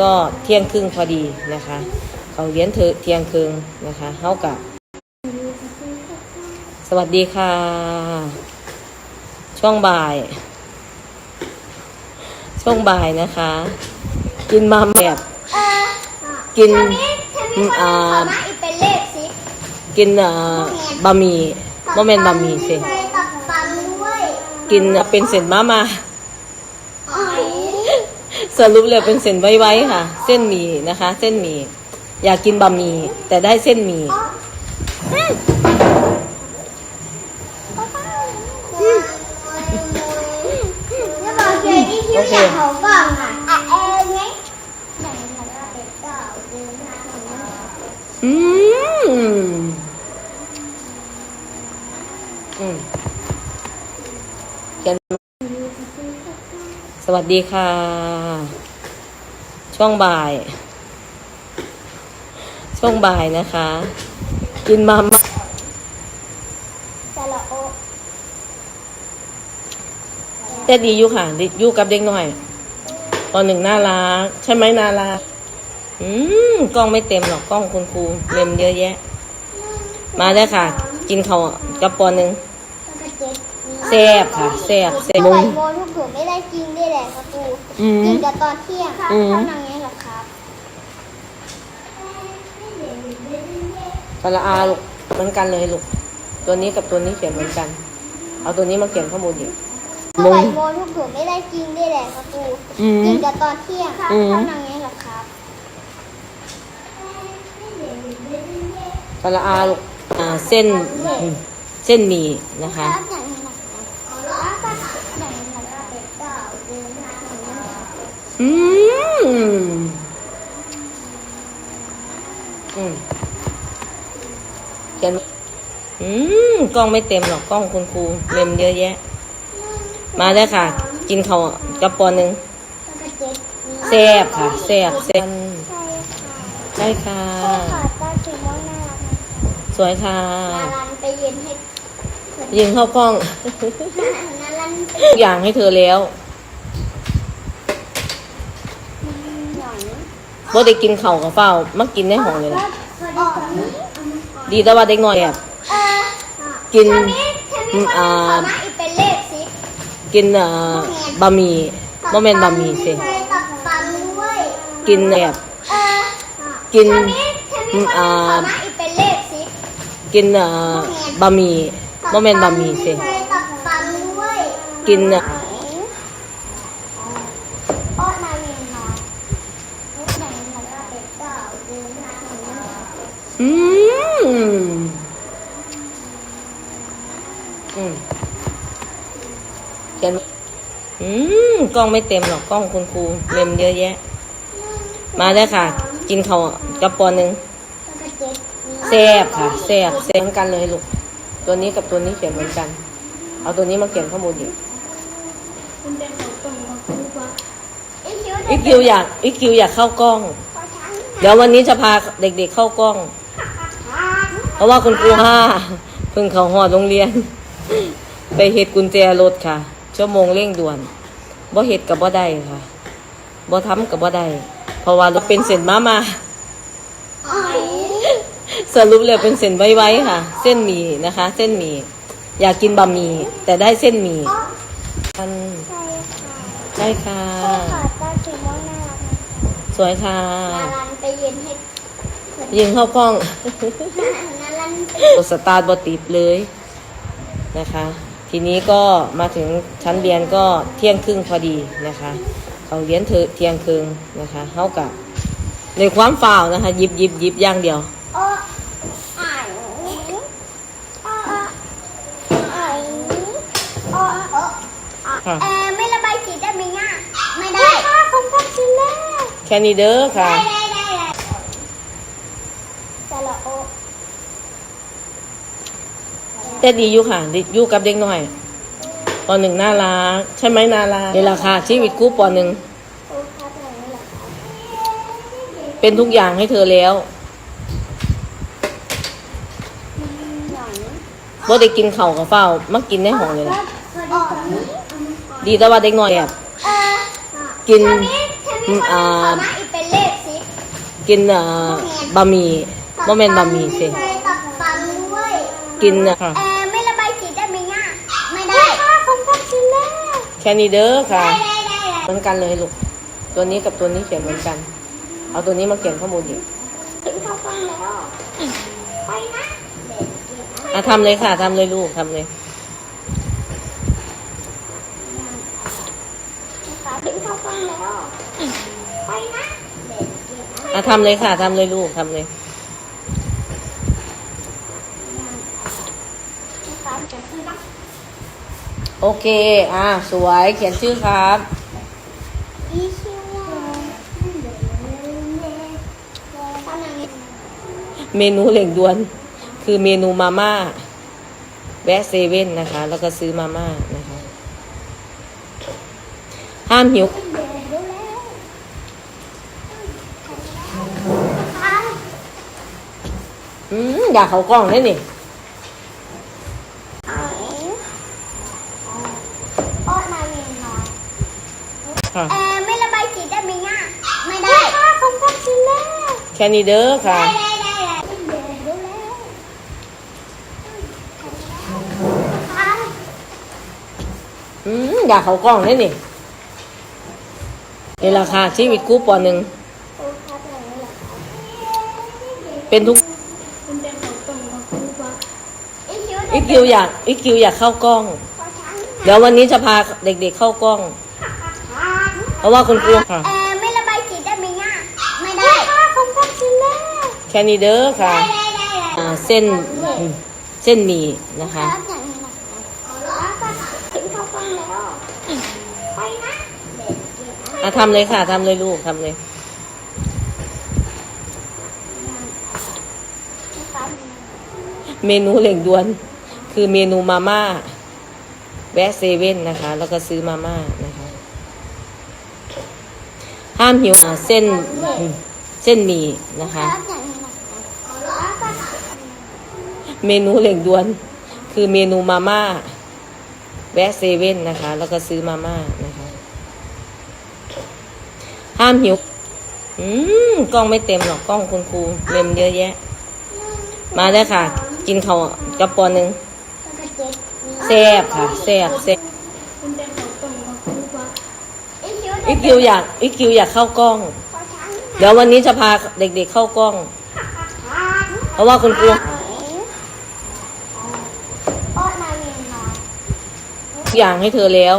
ก็เที่ยงครึ่งพอดีนะคะ เขาเลี้ยนเธอเที่ยงครึ่งนะคะเท่ากับ สวัสดีค่ะ ช่วงบ่าย ช่วงบ่ายนะคะ กินมาแบบกินเทมิเทมิอ่าขอมาอีกเป็นเลขสิกินเอ่อบะหมี่โมเมนบะหมี่สิใช่ตักปันด้วยกินเป็นเส้นมามาอ๋อย สรุปเลยเป็นเส้นไว้ๆค่ะ เส้นหมี่นะคะ เส้นหมี่อยากกินบะหมี่แต่ได้เส้นหมี่แล้วบอกเกยที่คิวอยากเขากล่องอะอะเออไงไหนไหนว่าเป็นดอกเดินทางของเรา อืมอืมเขียนส วัสดีค่ะ ช่วงบ่าย ช่วงบ่ายนะคะ กินมาม่าสระโอแต่ดีอยู่ค่ะดีอยู่กับเด็กหน่อย ตอนหนึ่งน่ารัก ใช่ไหมน่ารักอืมกล้องไม่เต็มหรอกกล้องคุณครูเต็มเยอะแยะ มาได้อค่ะ กินเขาวกับปอนหนึ่ง แล้วก็เจ็ดแซ่บค่ะแซ่บแซ่บใส่โมทุกถุงไม่ได้กินได้แหละครับครูอืมกินแต่ตอนเที่ยงค่ะอืม เท่านั้นเองเหรอครับสระอาลูกเหมือนกันเลยลูกตัวนี้กับตัวนี้เขียนเหมือนกัน เอาตัวนี้มาเขียนข้างบนอีกใส่โมทุกถุงไม่ได้กินได้แหละครับครูอืมกินแต่ตอนเที่ยงค่ะอืม เท่านั้นเองเหรอครับสระอาลูกอ่าเส้นเส้นหมี่นะคะแล้วอย่างนี้นะครับแล้วก็อย่างนี้นะครับเป็นด อกเดินทางของเราอืมอืมเขียนอืมกล้องไม่เต็มหรอกกล้องคุณครูเต็มเยอะแยะ มาได้อค่ะ กินเขาวกับปอนหนึ่งแล้วก็เจ็ดแซ่บค่ะแซ่บแซ่บใช่ค่ะใช่ค่ะใช่ค่ะตาถึงว่าน่ารักนะสวยค่ะนารันไปเย็นให้ยิงเข้ากล้องนารันไปทุกอย่างให้เธอแล้ว หน่อย บ่ได้กินเข่าวกับเฝ้ามากินในห้องเลยนะอ๋อดีแต่ว่าเด็กน้อยแบบเออกินเทมิเทมิขอมาอีกเป็นเลขสิกินเอ่อบะหมี่โมเมนบะหมี่สิใช่ตักปันด้วยกินแบบเออกินเทมิเทมิขอมาอีกเป็นเลขสิกินเอ่อบะหมี่โมเมนบะหมี่สิใช่ตักปันด้วยกินอะ โอ้นายเรียนน้อยลูกไหนมันก็เป็นดอกเดินทางของเรา อืมอืมเขียนอืมกล้องไม่เต็มหรอกกล้องคุณครูเต็มเยอะแยะ มาได้ค่ะ กินเขาวกับปอนหนึ่งแล้วก็เจ็ดแซ่บค่ะแซบแซบเหมือนกันเลยลูกตัวนี้กับตัวนี้เขียนเหมือนกัน เอาตัวนี้มาเขียนข้อีกคุณเป็นของตรงกับครูปะอีคิวอีคิวอยากอีคิวอยากเข้ากล้อง เดี๋ยววันนี้จะพาเด็กๆเข้ากล้อง เพราะว่าคุณครูห้าเพิ่งเขาหอดโรงเรียน ไปเฮ็ดกุญแจรถค่ะ ชั่วโมงเร่งด่วนบ่เฮ็ดกับบ่ได้ค่ะบ่ทำกับบ่ได้เพราะว่าเราเป็นเส้นมามาอ๋อยสรุปเลยเป็นเส้นไว้ๆค่ะ เส้นหมี่นะคะ เส้นหมี่อยากกินบะหมี่แต่ได้เส้นหมี่อันใช่ค่ะใช่ค่ะใช่ค่ะตาถึงว่าน่ารักนะสวยค่ะนารันไปเย็นให้ยิงเข้ากล้องนา รันไปกดสตาร์ทบติดเลยนะคะ ทีนี้ก็มาถึงชั้นเรียนก็เที่ยงครึ่งพอดีนะคะ เขาเรียนเธอเที่ยงครึ่งนะคะเท่ากับในความฝ่าวนะคะหยิบหยิบหยิบอย่างเดียวโอ้อ่านอ้ออ้อยอ้ออ้อค่ะเออไม่ระบายสีได้ไหมเนี่ยไม่ได้ค่ะผมทำสีแล้วแค่นี้เด้อค่ะ ได้ได้ได้ได้สระโอ แต่ดีอยู่ค่ะดีอยู่กับเด็กหน่อยปอหนึ่งน่ารัก ใช่ไหมน่ารักนี่แหละค่ะชีวิตกู้ปอหนึ่งเป็นทุกอย่างให้เธอแล้วหน่อยบ่ได้กินเข่ากับเฝ้ามากินในห้องเลยนะดีแต่ว่าเด็กหน่อยแบบกินอ่ากินอ่อบะหมี่บ่แม่นบะหมี่สิ ใส่ตับฟันด้วย กินอะค่ะ เออไม่ระบายสีได้ไหมเนี่ยไม่ได้ค่ะผมชอบกินแล้วแค่นี้เด้อค่ะได้ได้ได้เหมือนกันเลยลูก ตัวนี้กับตัวนี้เขียนเหมือนกัน เอาตัวนี้มาเขียนข้อมูลอีกถึงเข้าฟังแล้วไปนะเด็กเก่งอะทำเลยค่ะทำเลยลูกทำเลย นะคะถึงเข้าฟังแล้วไปนะเด็กเก่งอะทำเลยค่ะทำเลยลูกทำเลย นะคะจะซื้อนะ โอเค อะสวย เขียนชื่อครับ เมนูเหล่งดวน คือเมนูมาม่า แวะเซเว่นนะคะ แล้วก็ซื้อมาม่านะคะ ห้ามหิว อืม อยากเขากล้องได้นี่ เอาเอง โอ๊ตมาเรียนหน่อยค่ะเออไม่ระบายสีได้ไหมเนี่ยไม่ได้ค่ะผมชอบกินแล้วแค่นี้เด้อค่ะ ได้ได้ได้ได้เดี๋ยวรู้แล้วนะคะอืมอยากเขากล้องได้นี่นี่ราคาชีวิตกู้ปอหนึ่งครูครับอย่างนี้เหรอครับเป็นทุกมันเป็นของตรงกับครูปะอีคิวอีคิวอยากอีคิวอยากเข้ากล้องขอช้าง เดี๋ยววันนี้จะพาเด็กๆเข้ากล้อง เพราะว่าคุณครูค่ะ เออไม่ระบายสีได้ไหมเนี่ยไม่ได้ค่ะผมชอบกินแล้วแค่นี้เด้อค่ะได้ได้ได้ได้อ่าเส้นเส้นหมี่นะคะครับอย่างนี้นะคะถึงเข้าฟังแล้วไปนะเด็กเก่งอะทำเลยค่ะทำเลยลูกทำเลยนะครับเมนูเหล่งด่วน คือเมนูมาม่า แวะเซเว่นนะคะ แล้วก็ซื้อมาม่านะคะ ห้ามหิวเส้นเส้นหมี่นะคะ เมนูเหล่งด่วน คือเมนูมาม่า แวะเซเว่นนะคะ แล้วก็ซื้อมาม่านะคะ ห้ามหิวอืมกล้องไม่เต็มหรอกกล้องคุณครูเมมเยอะแยะ มาได้ค่ะ กินเขาวกระปอนหนึ่ง แซ่บค่ะแซ่บแซ่บองตรงกับครูปะอีคิวอีคิวอยากอีคิวอยากเข้ากล้อง เดี๋ยววันนี้จะพาเด็กๆเข้ากล้อง เพราะว่าคุณครูโอ๊ตมาเรียนหน่อยทุกอย่างให้เธอแล้ว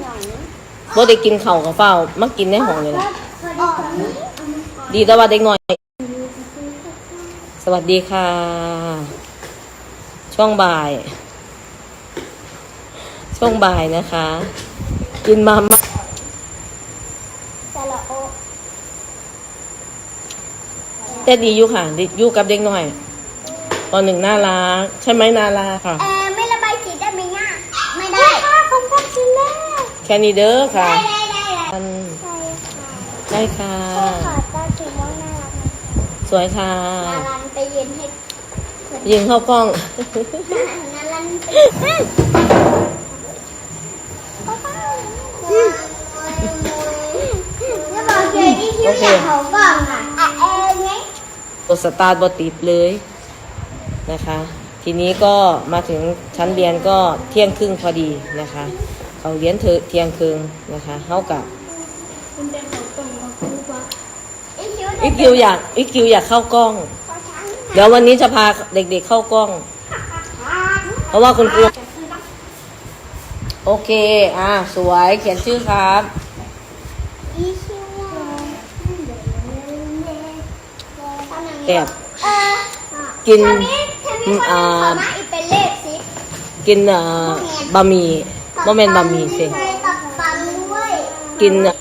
หน่อยบ่ได้กินเข่ากับเฝ้ามากินในห้องเลยนะดีครับดีแต่ว่าเด็กหน่อย วัสดีค่ะ ช่วงบ่าย ช่วงบ่ายนะคะ กินมาม่าแต่ละโอ๊ตแต่ดีอยู่ค่ะดีอยู่กับเด็กหน่อยตอนหนึ่งน่ารัก ใช่ไหมนาราค่ะ เออไม่ระบายสีได้ไหมเนี่ยไม่ได้ค่ะผมชอบกินแล้วแค่นี้เด้อค่ะ ได้ได้ได้ได้อันใช่ค่ะได้ค่ะใช่ค่ะตาสีม่วงน่ารักนะสวยค่ะนารันไป ยืนให้ยิงเข้ากล้องนารันไปแล้วบอกเกดที่คิวอยากเขากล่องอะอะเออไงตัวสตาร์ทบติดเลยนะคะ ทีนี้ก็มาถึงชั้นเรียนก็เที่ยงครึ่งพอดีนะคะ เขาเรียนเธอเที่ยงครึ่งนะคะเท่ากับคุณเป็นของตรงกับครูปะอีคิวอีคิวอยากอีคิวอยากเข้ากล้องขอช้าง เดี๋ยววันนี้จะพาเด็กๆเข้ากล้อง เพราะว่าคุณครูโอเค อ่า สวย เขียนชื่อครับแบบกินอ่ากินอ่อบะหมี่บ่แม่นบะหมี่สิใส่ตับฟันด้วยกินอะ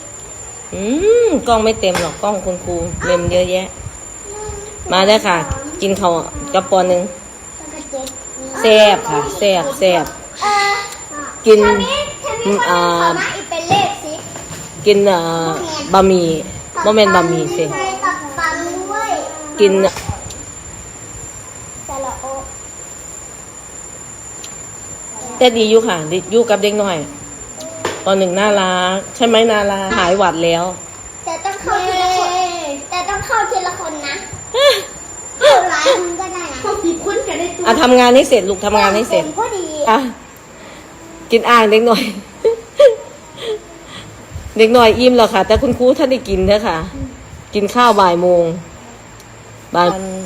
อืม กล้องไม่เต็มหรอก กล้องคุณครูเมมเยอะแยะ มาได้ค่ะ กินเขาวกระปอนหนึ่งแซ่บค่ะแซ่บแซ่บเออกินเทมิเทมิคนอ่าขอมาอีกเป็นเลขสิกินเอ่อบะหมี่บ่แม่นบะหมี่สิใส่ตับฟันด้วยกินอะแต่ละโอ๊ตแต่ดีอยู่ค่ะดีอยู่กับเด็กหน่อย ตอนหนึ่งน่ารักใช่ไหมนาราหายหวัดแล้ว แต่ต้องเข้าทีละคนแต่ต้องเข้าทีละคนนะเข้าหลาย คนก็ได้นะเขาสิบคนกันได้ตัวอะทำงานให้เสร็จลูกทำงานให้เสร็จต็มพอดีอะ กินอ่างเด็กหน่อย เด็กหน่อยอิ่มแล้วค่ะ แต่คุณครูท่านได้กินเถอะค่ะ กินข้าวบ่ายโมงบ่ายใช่